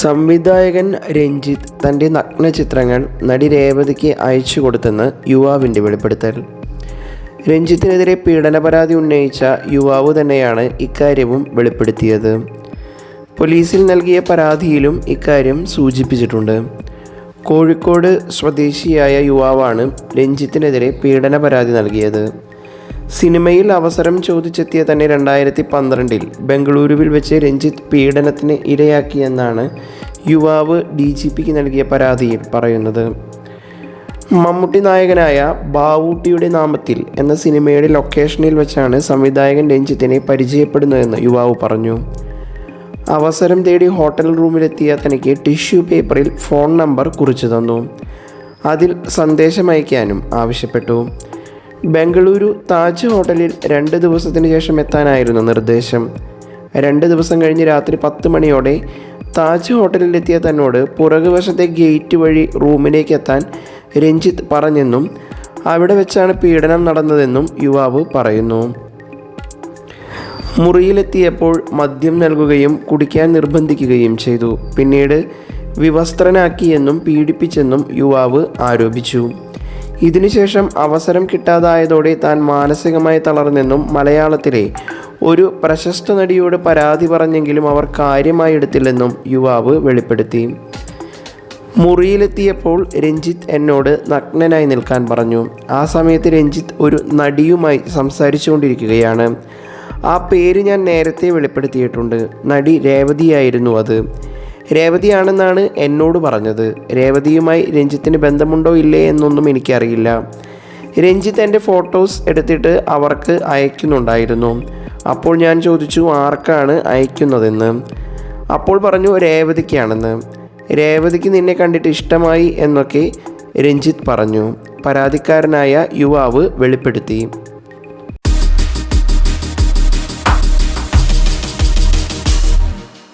സംവിധായകൻ രഞ്ജിത്ത് തന്റെ നഗ്ന ചിത്രങ്ങൾ നടി രേവതിക്ക് അയച്ചു കൊടുത്തെന്ന് യുവാവിന്റെ വെളിപ്പെടുത്തൽ. രഞ്ജിത്തിനെതിരെ പീഡന പരാതി ഉന്നയിച്ച യുവാവ് തന്നെയാണ് ഇക്കാര്യവും വെളിപ്പെടുത്തിയത്. പോലീസിൽ നൽകിയ പരാതിയിലും ഇക്കാര്യം സൂചിപ്പിച്ചിട്ടുണ്ട്. കോഴിക്കോട് സ്വദേശിയായ യുവാവാണ് രഞ്ജിത്തിനെതിരെ പീഡന പരാതി നൽകിയത്. സിനിമയിൽ അവസരം ചോദിച്ചെത്തിയ തന്നെ രണ്ടായിരത്തി പന്ത്രണ്ടിൽ ബംഗളൂരുവിൽ വെച്ച് രഞ്ജിത്ത് പീഡനത്തിന് ഇരയാക്കിയെന്നാണ് യുവാവ് ഡി ജി പിക്ക് നൽകിയ പരാതിയിൽ പറയുന്നത്. മമ്മൂട്ടി നായകനായ ബാവൂട്ടിയുടെ നാമത്തിൽ എന്ന സിനിമയുടെ ലൊക്കേഷനിൽ വെച്ചാണ് സംവിധായകൻ രഞ്ജിത്തിനെ പരിചയപ്പെടുന്നതെന്ന് യുവാവ് പറഞ്ഞു. അവസരം തേടി ഹോട്ടൽ റൂമിലെത്തിയ തനിക്ക് ടിഷ്യൂ പേപ്പറിൽ ഫോൺ നമ്പർ കുറിച്ചു തന്നു. അതിൽ സന്ദേശം അയക്കാനും ആവശ്യപ്പെട്ടു. ബംഗളൂരു താജ് ഹോട്ടലിൽ രണ്ട് ദിവസത്തിന് ശേഷം എത്താനായിരുന്നു നിർദ്ദേശം. രണ്ട് ദിവസം കഴിഞ്ഞ് രാത്രി പത്ത് മണിയോടെ താജ് ഹോട്ടലിലെത്തിയ തന്നോട് പുറകുവശത്തെ ഗേറ്റ് വഴി റൂമിലേക്ക് എത്താൻ രഞ്ജിത്ത് പറഞ്ഞെന്നും അവിടെ വെച്ചാണ് പീഡനം നടന്നതെന്നും യുവാവ് പറയുന്നു. മുറിയിലെത്തിയപ്പോൾ മദ്യം നൽകുകയും കുടിക്കാൻ നിർബന്ധിക്കുകയും ചെയ്തു. പിന്നീട് വിവസ്ത്രനാക്കിയെന്നും പീഡിപ്പിച്ചെന്നും യുവാവ് ആരോപിച്ചു. ഇതിനുശേഷം അവസരം കിട്ടാതായതോടെ താൻ മാനസികമായി തളർന്നെന്നും മലയാളത്തിലെ ഒരു പ്രശസ്ത നടിയോട് പരാതി പറഞ്ഞെങ്കിലും അവർ കാര്യമായി എടുത്തില്ലെന്നും യുവാവ് വെളിപ്പെടുത്തി. മുറിയിലെത്തിയപ്പോൾ രഞ്ജിത്ത് എന്നോട് നഗ്നനായി നിൽക്കാൻ പറഞ്ഞു. ആ സമയത്ത് രഞ്ജിത്ത് ഒരു നടിയുമായി സംസാരിച്ചുകൊണ്ടിരിക്കുകയാണ്. ആ പേര് ഞാൻ നേരത്തെ വെളിപ്പെടുത്തിയിട്ടുണ്ട്. നടി രേവതിയായിരുന്നു അത്. രേവതിയാണെന്നാണ് എന്നോട് പറഞ്ഞത്. രേവതിയുമായി രഞ്ജിത്തിന് ബന്ധമുണ്ടോ ഇല്ലേ എന്നൊന്നും എനിക്കറിയില്ല. രഞ്ജിത്ത് എന്റെ ഫോട്ടോസ് എടുത്തിട്ട് അവർക്ക് അയക്കുന്നുണ്ടായിരുന്നു. അപ്പോൾ ഞാൻ ചോദിച്ചു ആർക്കാണ് അയക്കുന്നതെന്ന്? അപ്പോൾ പറഞ്ഞു രേവതിക്കാണെന്ന്. രേവതിക്ക് നിന്നെ കണ്ടിട്ട് ഇഷ്ടമായി എന്നൊക്കെ രഞ്ജിത്ത് പറഞ്ഞു. പരാതിക്കാരനായ യുവാവ് വെളിപ്പെടുത്തി.